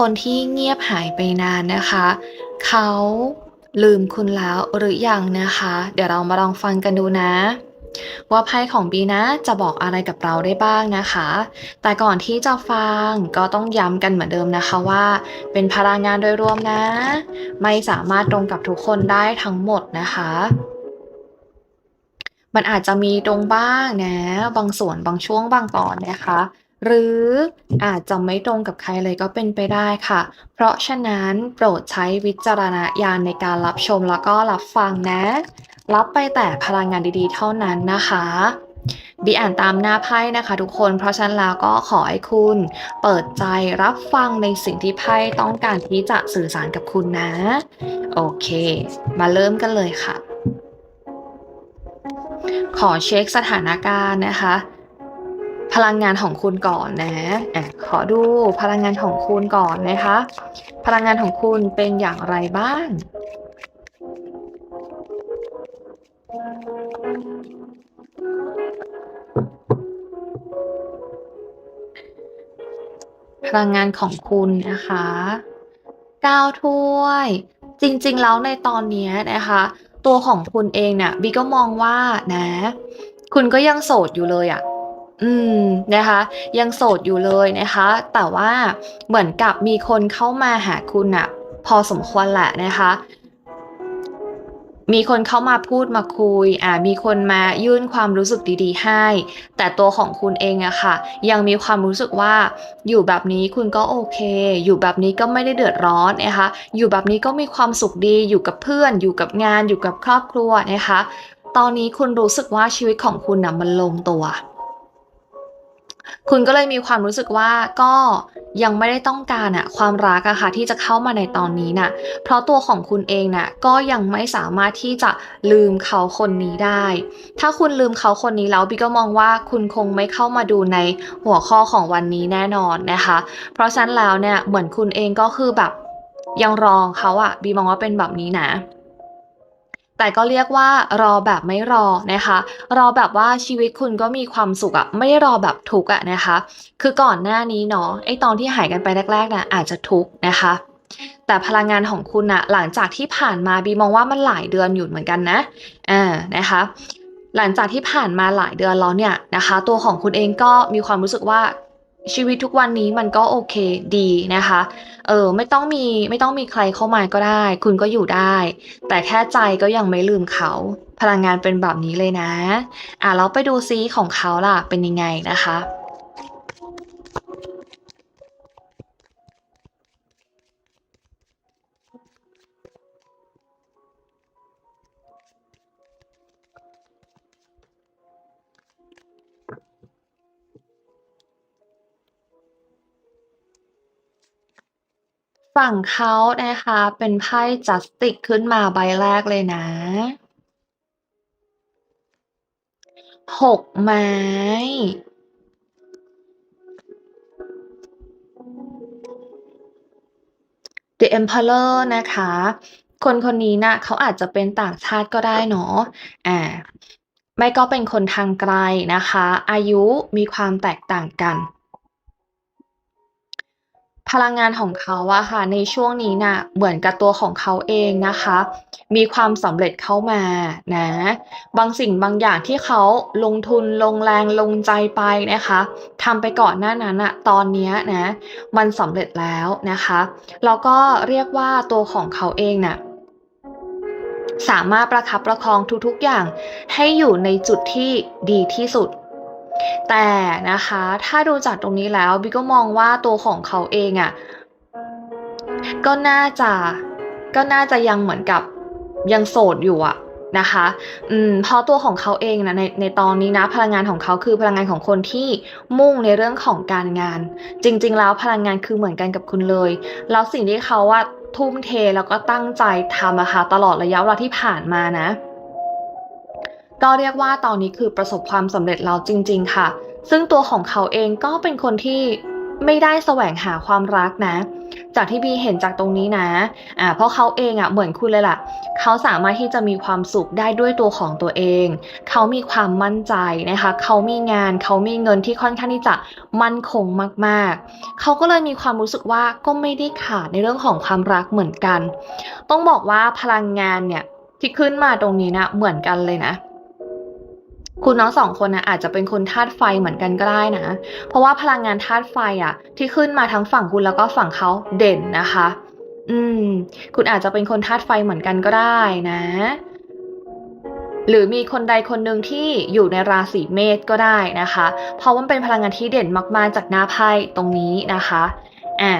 คนที่เงียบหายไปนานนะคะ เขาลืมคุณแล้วหรือยังนะคะ เดี๋ยวเรามาลองฟังกันดูนะ ว่าไพ่ของบีนะจะบอกอะไรกับเราได้บ้างนะคะ แต่ก่อนที่จะฟังก็ต้องย้ำกันเหมือนเดิมนะคะว่า เป็นพลังงานโดยรวมนะ ไม่สามารถตรงกับทุกคนได้ทั้งหมดนะคะมันอาจจะมีตรงบ้างนะ บางส่วนบางช่วงบางตอนนะคะ หรืออาจจะไม่ตรงกับใครเลยก็เป็นไปได้ค่ะ เพราะฉะนั้นโปรดใช้วิจารณญาณในการรับชมแล้วก็รับฟังนะ รับไปแต่พลังงานดีๆ เท่านั้นนะคะบีอ่านตามหน้าไพ่นะคะ ทุกคน เพราะฉะนั้นแล้วก็ขอให้คุณเปิดใจรับฟังในสิ่งที่ไพ่ต้องการที่จะสื่อสารกับคุณนะ โอเค มาเริ่มกันเลยค่ะ ขอเช็คสถานการณ์นะคะ พลังงานของคุณก่อนนะอะขอดูพลังงานของคุณก่อนนะคะ พลังงานของคุณเป็นอย่างไรบ้าง พลังงานของคุณนะคะ9ถ้วย จริงๆแล้วในตอนนี้นะคะ ตัวของคุณเองเนี่ยบีก็มองว่านะ คุณก็ยังโสดอยู่เลยอะ่ะ อืมนะคะ ยังโสดอยู่เลยนะคะ แต่ว่าเหมือนกับมีคนเข้ามาหาคุณอะพอสมควรแหละนะคะ มีคนเข้ามาพูดมาคุยอ่ามีคนมายื่นความรู้สึกดีๆ ให้ แต่ตัวของคุณเองอะค่ะ ยังมีความรู้สึกว่าอยู่แบบนี้คุณก็โอเค อยู่แบบนี้ก็ไม่ได้เดือดร้อนนะคะ อยู่แบบนี้ก็มีความสุขดีอยู่กับเพื่อน อยู่กับงานอยู่กับครอบครัวนะคะ ตอนนี้คุณรู้สึกว่าชีวิตของคุณน่ะมันลงตัว คุณก็เลยมีความรู้สึกว่าก็ยังไม่ได้ต้องการอะความรักอะค่ะที่จะเข้ามาในตอนนี้น่ะ เพราะตัวของคุณเองน่ะก็ยังไม่สามารถที่จะลืมเขาคนนี้ได้ ถ้าคุณลืมเขาคนนี้แล้วบีก็มองว่าคุณคงไม่เข้ามาดูในหัวข้อของวันนี้แน่นอนนะคะ เพราะฉะนั้นแล้วเนี่ยเหมือนคุณเองก็คือแบบยังรองเขาอะบีมองว่าเป็นแบบนี้นะ แต่ก็เรียกว่ารอแบบไม่รอนะคะ รอแบบว่าชีวิตคุณก็มีความสุขอะไม่ได้รอแบบทุกข์อะนะคะ คือก่อนหน้านี้เนาะไอตอนที่หายกันไปแรกๆน่ะอาจจะทุกข์นะคะ แต่พลังงานของคุณอะหลังจากที่ผ่านมาบีมองว่ามันหลายเดือนอยู่เหมือนกันนะอ่านะคะหลังจากที่ผ่านมาหลายเดือนแล้วเนี่ยนะคะ ตัวของคุณเองก็มีความรู้สึกว่า ชีวิตทุกวันนี้มันก็โอเคดีนะคะ เออไม่ต้องมีไม่ต้องมีใครเข้ามาก็ได้ คุณก็อยู่ได้ แต่แค่ใจก็ยังไม่ลืมเขา พลังงานเป็นแบบนี้เลยนะ อะเราไปดูซีของเขาล่ะเป็นยังไงนะคะ ฝั่งเขานะคะ เป็นไพ่จัสติกขึ้นมาใบแรกเลยนะหกไม้ The Emperor นะคะ คนคนนี้น่ะเขาอาจจะเป็นต่างชาติก็ได้เนาะอ่าไม่ก็เป็นคนทางไกลนะคะ อายุมีความแตกต่างกัน พลังงานของเขาอะค่ะในช่วงนี้น่ะเหมือนกับตัวของเขาเองนะคะ มีความสำเร็จเข้ามานะบางสิ่งบางอย่างที่เขาลงทุนลงแรงลงใจไปนะคะทำไปก่อนหน้านั้นอะตอนนี้นะมันสำเร็จแล้วนะคะแล้วก็เรียกว่าตัวของเขาเองน่ะสามารถประคับประคองทุกๆอย่างให้อยู่ในจุดที่ดีที่สุด แต่นะคะถ้าดูจากตรงนี้แล้วบิ๊กก็มองว่าตัวของเขาเองอะ่ะก็น่าจะก็น่าจะยังเหมือนกับยังโสดอยู่อะนะคะ อืมเพราะตัวของเขาเองนะในในตอนนี้นะพลังงานของเขาคือพลังงานของคนที่มุ่งในเรื่องของการงาน จริง ๆ แล้วพลังงานคือเหมือนกันกับคุณเลย แล้วสิ่งที่เขาว่าทุ่มเทแล้วก็ตั้งใจทำอะค่ะตลอดระยะเวลาที่ผ่านมานะ ก็เรียกว่าตอนนี้คือประสบความสำเร็จแล้วจริง ๆ ค่ะ ซึ่งตัวของเขาเองก็เป็นคนที่ไม่ได้แสวงหาความรักนะ จากที่บีเห็นจากตรงนี้นะอ่าเพราะเขาเองอะเหมือนคุณเลยล่ะ เขาสามารถที่จะมีความสุขได้ด้วยตัวของตัวเอง เขามีความมั่นใจนะคะ เขามีงาน เขามีเงินที่ค่อนข้างที่จะมั่นคงมากๆ เขาก็เลยมีความรู้สึกว่าก็ไม่ได้ขาดในเรื่องของความรักเหมือนกัน ต้องบอกว่าพลังงานเนี่ยที่ขึ้นมาตรงนี้นะเหมือนกันเลยนะ คุณน้องสองคนนะอาจจะเป็นคนธาตุไฟเหมือนกันก็ได้นะ เพราะว่าพลังงานธาตุไฟอะที่ขึ้นมาทั้งฝั่งคุณแล้วก็ฝั่งเขาเด่นนะคะ อืม คุณอาจจะเป็นคนธาตุไฟเหมือนกันก็ได้นะ หรือมีคนใดคนหนึ่งที่อยู่ในราศีเมษก็ได้นะคะ เพราะว่าเป็นพลังงานที่เด่นมากๆจากหน้าไพ่ตรงนี้นะคะอะ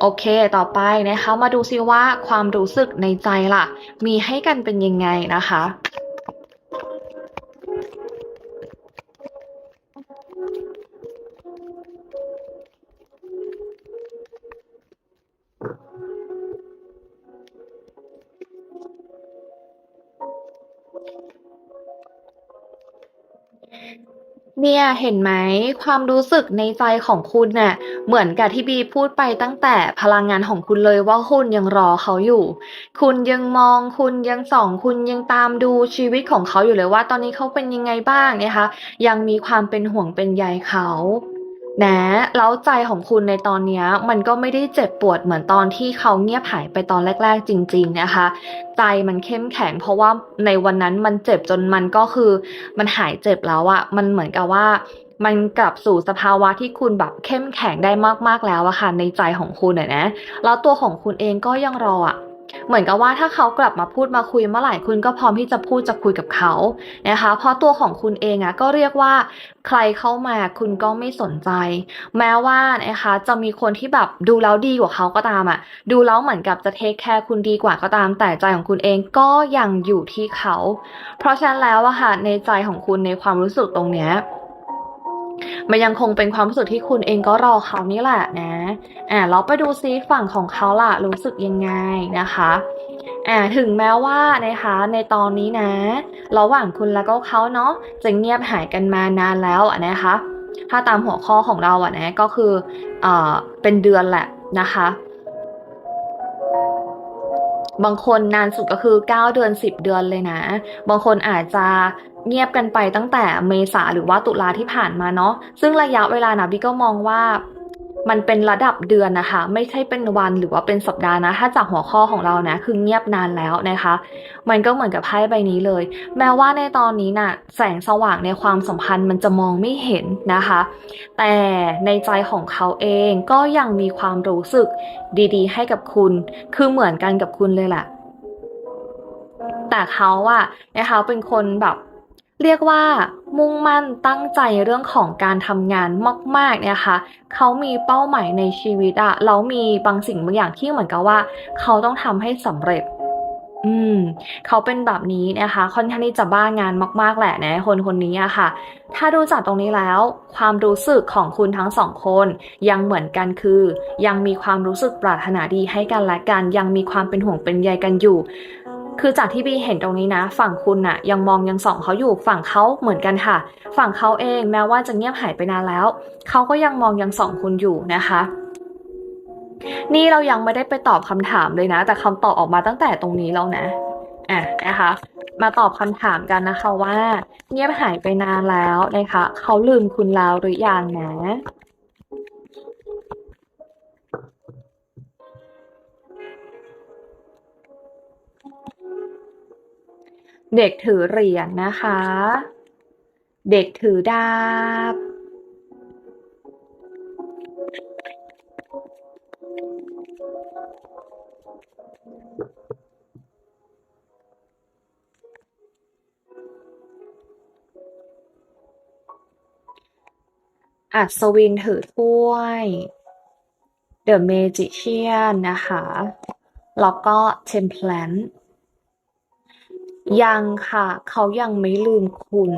โอเค ต่อไปนะคะ มาดูซิว่าความรู้สึกในใจล่ะ มีให้กันเป็นยังไงนะคะ เนี่ยเห็นไหมความรู้สึกในใจของคุณน่ะเหมือนกับที่บีพูดไปตั้งแต่พลังงานของคุณเลยว่าคุณยังรอเขาอยู่ คุณยังมองคุณยังส่อง คุณยังตามดูชีวิตของเขาอยู่เลยว่า ตอนนี้เขาเป็นยังไงบ้างนะคะ ยังมีความเป็นห่วงเป็นใยเขา นะแล้วใจของคุณในตอนนี้มันก็ไม่ได้เจ็บปวดเหมือนตอนที่เขาเงียบหายไปตอนแรก ๆ จริง ๆนะคะ ใจมันเข้มแข็ง เพราะว่าในวันนั้นมันเจ็บจนมันก็คือ มันหายเจ็บแล้วอะมันเหมือนกับว่า มันกลับสู่สภาวะที่คุณแบบเข้มแข็งได้มากๆแล้วอะค่ะในใจของคุณอะนะแล้วตัวของคุณเองก็ยังรออะ เหมือนกับว่าถ้าเขากลับมาพูดมาคุยเมื่อไหร่คุณก็พร้อมที่จะพูดจะคุยกับเขานะคะ เพราะตัวของคุณเองอะก็เรียกว่าใครเข้ามาคุณก็ไม่สนใจ แม้ว่านะคะจะมีคนที่แบบดูแล้วดีกว่าเขาก็ตามอะดูแล้วเหมือนกับจะเทคแคร์คุณดีกว่าก็ตาม แต่ใจของคุณเองก็ยังอยู่ที่เขา เพราะฉะนั้นแล้วอะค่ะในใจของคุณในความรู้สึกตรงเนี้ย มันยังคงเป็นความรู้สึกที่คุณเองก็รอเขานี่แหละนะอ่าเราไปดูซิฝั่งของเขาล่ะรู้สึกยังไงนะคะอ่าถึงแม้ว่านะคะในตอนนี้นะระหว่างคุณแล้วก็เขาเนาะจะเงียบหายกันมานานแล้วอะนะคะ ถ้าตามหัวข้อของเราอะนะก็คือเอ่อเป็นเดือนแหละนะคะบางคนนานสุดก็คือ 9 เดือน 10 เดือนเลยนะ บางคนอาจจะ เงียบกันไปตั้งแต่เมษาหรือว่าตุลาที่ผ่านมาเนาะซึ่งระยะเวลานะพี่ก็มองว่ามันเป็นระดับเดือนนะคะ ไม่ใช่เป็นวันหรือว่าเป็นสัปดาห์นะ ถ้าจากหัวข้อของเรานะคือเงียบนานแล้วนะคะ มันก็เหมือนกับไพ่ใบนี้เลย แม้ว่าในตอนนี้น่ะแสงสว่างในความสัมพันธ์มันจะมองไม่เห็นนะคะ แต่ในใจของเขาเองก็ยังมีความรู้สึกดีๆ ให้กับคุณ คือเหมือนกันกับคุณเลยแหละแต่เขาอะนะคะเป็นคนแบบ เรียกว่ามุ่งมั่นตั้งใจเรื่องของการทำงานมากๆเนี่ยค่ะเขามีเป้าหมายในชีวิตอะแล้วมีบางสิ่งบางอย่างที่เหมือนกับว่า เขาต้องทำให้สำเร็จอืมเขาเป็นแบบนี้นะคะ ค่อนข้างที่จะบ้างานมากๆแหละนะคนคนนี้อะค่ะ ถ้าดูจากตรงนี้แล้ว ความรู้สึกของคุณทั้งสองคน ยังเหมือนกันคือ ยังมีความรู้สึกปรารถนาดีให้กันและกัน ยังมีความเป็นห่วงเป็นใยกันอยู่ คือจากที่บีเห็นตรงนี้นะ ฝั่งคุณน่ะ ยังมองยังส่องเขาอยู่ฝั่งเขาเหมือนกันค่ะ ฝั่งเขาเองแม้ว่าจะเงียบหายไปนานแล้วเขาก็ยังมองยังส่องคุณอยู่นะคะนี่เรายังไม่ได้ไปตอบคำถามเลยนะ แต่คำตอบออกมาตั้งแต่ตรงนี้แล้วนะอะนะคะ มาตอบคำถามกันนะคะว่า เงียบหายไปนานแล้วนะคะเขาลืมคุณแล้วหรือยังนะ เด็กถือเหรียญนะคะ เด็กถือดาบ อัศวินถือถ้วย The Magician นะคะ แล้วก็ Temperance ยังค่ะ เขายังไม่ลืมคุณ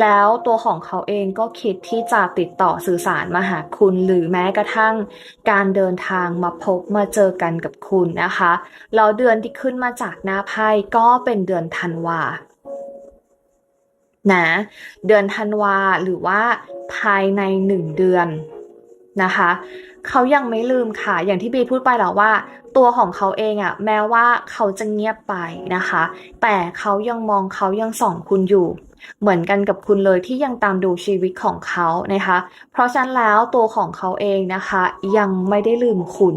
แล้วตัวของเขาเองก็คิดที่จะติดต่อสื่อสารมาหาคุณ หรือแม้กระทั่งการเดินทางมาพบมาเจอกันกับคุณนะคะแล้วเดือนที่ขึ้นมาจากหน้าไพ่ก็เป็นเดือนธันวานะเดือนธันวาหรือว่าภายในหนึ่งเดือน นะคะเขายังไม่ลืมค่ะ อย่างที่บีพูดไปแล้วว่า ตัวของเขาเองอะแม้ว่าเขาจะเงียบไปนะคะ แต่เขายังมองเขายังส่องคุณอยู่ เหมือนกันกับคุณเลยที่ยังตามดูชีวิตของเขานะคะ เพราะฉะนั้นแล้วตัวของเขาเองนะคะ ยังไม่ได้ลืมคุณ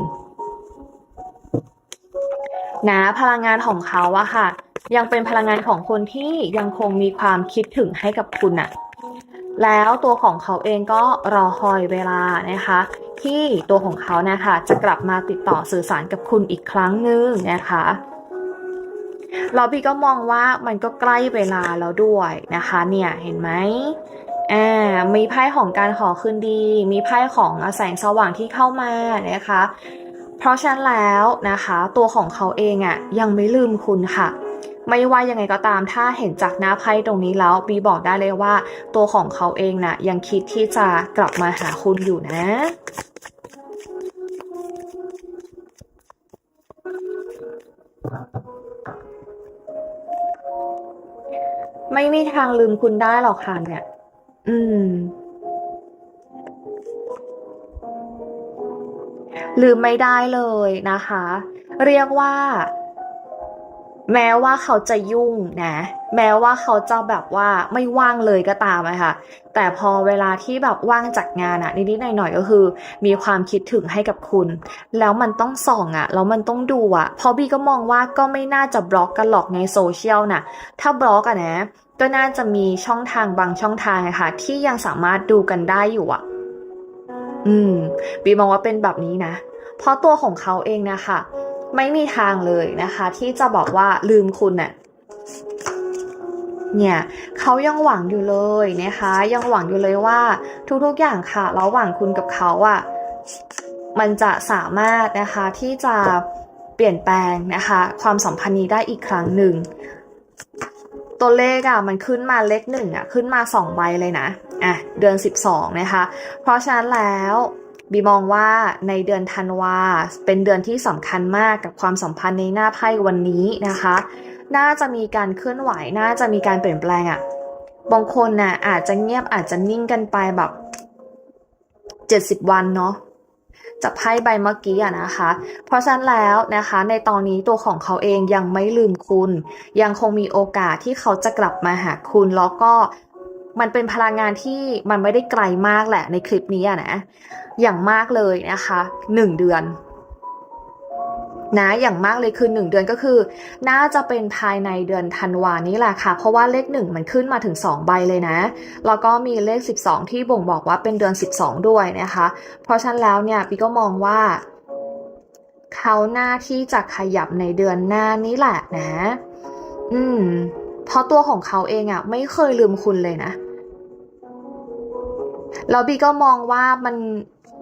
นะพลังงานของเขาอะค่ะ ยังเป็นพลังงานของคนที่ยังคงมีความคิดถึงให้กับคุณอะ แล้วตัวของเขาเองก็รอคอยเวลานะคะ ที่ตัวของเขานะคะจะกลับมาติดต่อสื่อสารกับคุณอีกครั้งหนึ่งนะคะเราพี่ก็มองว่ามันก็ใกล้เวลาแล้วด้วยนะคะ เนี่ยเห็นไหมอ่ามีไพ่ของการขอคืนดี มีไพ่ของแสงสว่างที่เข้ามานะคะ เพราะฉะนั้นแล้วนะคะ ตัวของเขาเองอะ่ะยังไม่ลืมคุณค่ะ ไม่ว่ายังไงก็ตามถ้าเห็นจากหน้าไพ่ตรงนี้แล้วบีบอกได้เลยว่า ตัวของเขาเองน่ะยังคิดที่จะกลับมาหาคุณอยู่นะไม่มีทางลืมคุณได้หรอกค่ะเนี่ย อืม ลืมไม่ได้เลยนะคะ เรียกว่า แม้ว่าเขาจะยุ่งนะ แม้ว่าเขาจะแบบว่าไม่ว่างเลยก็ตามอะค่ะ แต่พอเวลาที่แบบว่างจากงานอะนิดๆหน่อยๆก็คือ มีความคิดถึงให้กับคุณ แล้วมันต้องส่องอะแล้วมันต้องดูอะเพราะบีก็มองว่าก็ไม่น่าจะบล็อกกันหรอกในโซเชียลน่ะถ้าบล็อกอะนะ ก็น่าจะมีช่องทางบางช่องทางอะค่ะ ที่ยังสามารถดูกันได้อยู่อะอืม บีมองว่าเป็นแบบนี้นะ เพราะตัวของเขาเองนะคะ ไม่มีทางเลยนะคะ ที่จะบอกว่าลืมคุณน่ะเนี่ยเขายังหวังอยู่เลยนะคะ ยังหวังอยู่เลยว่า ทุกๆอย่างค่ะระหว่างคุณกับเขาอะมันจะสามารถนะคะที่จะเปลี่ยนแปลงนะคะ ความสัมพันธ์นี้ได้อีกครั้งหนึ่ง ตัวเลขอะมันขึ้นมาเลขหนึ่งอะขึ้นมาสองใบเลยนะอะเดือนสิบสองนะคะ เพราะฉะนั้นแล้ว บีมองว่าในเดือนธันวาเป็นเดือนที่สำคัญมากกับความสัมพันธ์ในหน้าไพ่วันนี้นะคะ น่าจะมีการเคลื่อนไหว น่าจะมีการเปลี่ยนแปลงอะ่ะ บางคนน่ะอาจจะเงียบอาจจะนิ่งกันไปแบบเจ็ดสิบวันเนาะจากไพ่ใบเมื่อกี้อะนะคะ เพราะฉะนั้นแล้วนะคะ ในตอนนี้ตัวของเขาเองยังไม่ลืมคุณ ยังคงมีโอกาสที่เขาจะกลับมาหาคุณ แล้วก็ มันเป็นพลังงานที่มันไม่ได้ไกลมากแหละในคลิปนี้นะ อย่างมากเลยนะคะหนึ่งเดือนนะอย่างมากเลยคือหนึ่งเดือนก็คือ น่าจะเป็นภายในเดือนธันวานี้แหละค่ะ เพราะว่าเลขหนึ่งมันขึ้นมาถึงสองใบเลยนะ แล้วก็มีเลขสิบสองที่บ่งบอกว่าเป็นเดือนสิบสองด้วยนะคะ เพราะฉะนั้นแล้วเนี่ยปีก็มองว่า เขาหน้าที่จะขยับในเดือนหน้านี้แหละนะ อืมเพราะตัวของเขาเองอะ่ะ ไม่เคยลืมคุณเลยนะ แล้วบีก็มองว่ามัน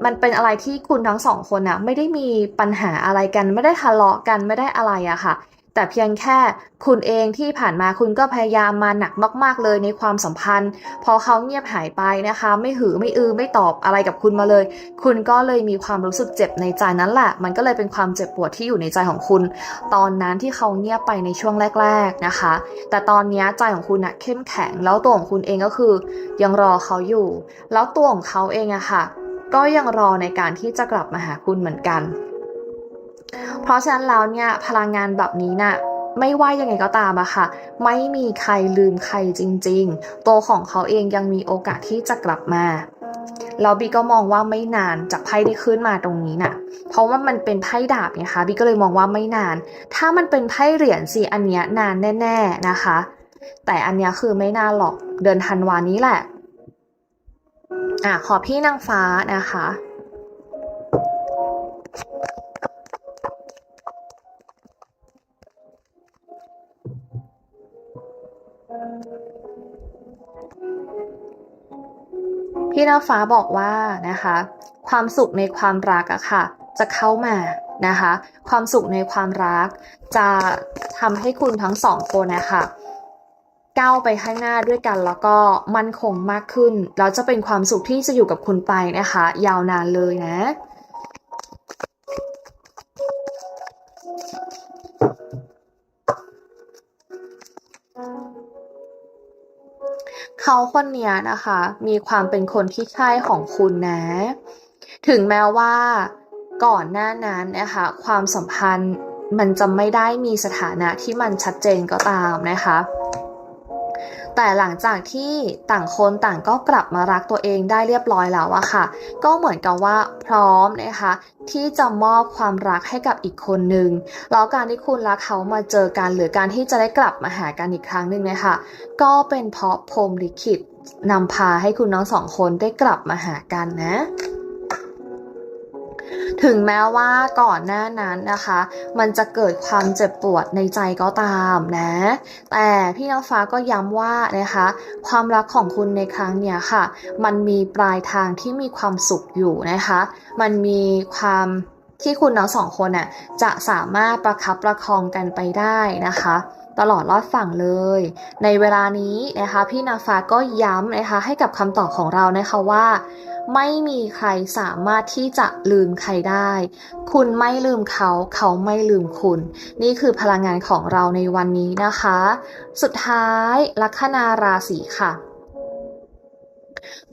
มันเป็นอะไรที่คุณทั้งสองคนอะไม่ได้มีปัญหาอะไรกัน ไม่ได้ทะเลาะกันไม่ได้อะไรอะค่ะ แต่เพียงแค่คุณเองที่ผ่านมาคุณก็พยายามมาหนักมาก ๆ เลยในความสัมพันธ์ พอเขาเงียบหายไปนะคะ ไม่หือไม่อือไม่ตอบอะไรกับคุณมาเลย คุณก็เลยมีความรู้สึกเจ็บในใจนั้นแหละ มันก็เลยเป็นความเจ็บปวดที่อยู่ในใจของคุณ ตอนนั้นที่เขาเงียบไปในช่วงแรก ๆนะคะ แต่ตอนนี้ใจของคุณอะเข้มแข็ง แล้วตัวของคุณเองก็คือ ยังรอเขาอยู่ แล้วตัวของเขาเองอะค่ะ ก็ยังรอในการที่จะกลับมาหาคุณเหมือนกัน เพราะฉะนั้นแล้วเนี่ยพลังงานแบบนี้น่ะไม่ว่ายังไงก็ตามอะค่ะ ไม่มีใครลืมใครจริงๆ ตัวของเขาเองยังมีโอกาสที่จะกลับมาแล้วบีก็มองว่าไม่นานจากไพ่ที่ขึ้นมาตรงนี้น่ะ เพราะว่ามันเป็นไพ่ดาบไงคะบีก็เลยมองว่าไม่นาน ถ้ามันเป็นไพ่เหรียญสิอันเนี้ยนานแน่ ๆนะคะ แต่อันเนี้ยคือไม่นานหรอกเดือนธันวานี้แหละอะขอพี่นางฟ้านะคะ พี่นาฟ้าบอกว่านะคะ ความสุขในความรักอะค่ะ จะเข้ามานะคะ ความสุขในความรัก จะทำให้คุณทั้งสองคนนะคะก้าวไปข้างหน้าด้วยกันแล้วก็มั่นคงมากขึ้น แล้วจะเป็นความสุขที่จะอยู่กับคุณไปนะคะ ยาวนานเลยนะ เขาคนนี้นะคะ มีความเป็นคนที่ใช่ของคุณนะ ถึงแม้ว่าก่อนหน้านั้นนะคะ ความสัมพันธ์มันจะไม่ได้มีสถานะที่มันชัดเจนก็ตามนะคะ แต่หลังจากที่ต่างคนต่างก็กลับมารักตัวเองได้เรียบร้อยแล้วอะค่ะ ก็เหมือนกับว่าพร้อมนะคะ ที่จะมอบความรักให้กับอีกคนหนึ่งแล้วการที่คุณรักเขามาเจอกัน หรือการที่จะได้กลับมาหากันอีกครั้งหนึ่งเนี่ยค่ะก็เป็นเพราะพรมลิขิตนำพาให้คุณน้องสองคนได้กลับมาหากันนะ ถึงแม้ว่าก่อนหน้านั้นนะคะ มันจะเกิดความเจ็บปวดในใจก็ตามนะ แต่พี่น้ำฟ้าก็ย้ำว่านะคะ ความรักของคุณในครั้งเนี้ยค่ะ มันมีปลายทางที่มีความสุขอยู่นะคะ มันมีความที่คุณทั้งสองคนน่ะจะสามารถประคับประคองกันไปได้นะคะ ตลอดรอดฝั่งเลย ในเวลานี้นะคะพี่นาฟ้าก็ย้ำนะคะให้กับคำตอบของเรานะคะว่า ไม่มีใครสามารถที่จะลืมใครได้ คุณไม่ลืมเขาเขาไม่ลืมคุณ นี่คือพลังงานของเราในวันนี้นะคะ สุดท้ายลัคนาราศีค่ะ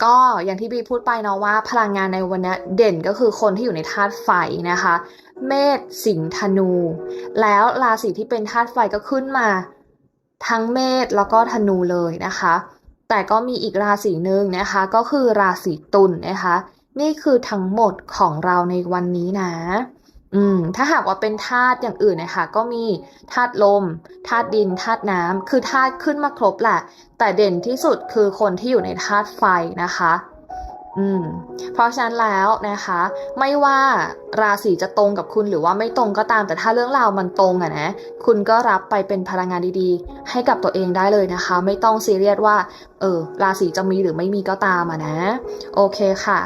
ก็อย่างที่บีพูดไปเนาะว่าพลังงานในวันนี้เด่นก็คือคนที่อยู่ในธาตุไฟนะคะ เมษสิงห์ธนู แล้วราศีที่เป็นธาตุไฟก็ขึ้นมา ทั้งเมษแล้วก็ธนูเลยนะคะ แต่ก็มีอีกราศีหนึ่งนะคะ ก็คือราศีตุลนะคะ นี่คือทั้งหมดของเราในวันนี้นะอืมถ้าหากว่าเป็นธาตุอย่างอื่นนะคะ ก็มีธาตุลมธาตุดินธาตุน้ำคือธาตุขึ้นมาครบแหละ แต่เด่นที่สุดคือคนที่อยู่ในธาตุไฟนะคะ อืมเพราะฉะนั้นแล้วนะคะ ไม่ว่าราศีจะตรงกับคุณหรือว่าไม่ตรงก็ตาม แต่ถ้าเรื่องราวมันตรงอะนะ คุณก็รับไปเป็นพลังงานดีๆ ให้กับตัวเองได้เลยนะคะ ไม่ต้องซีเรียสว่า เออ ราศีจะมีหรือไม่มีก็ตามอะนะ โอเคค่ะ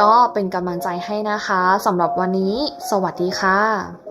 ก็เป็นกำลังใจให้นะคะสำหรับวันนี้ สวัสดีค่ะ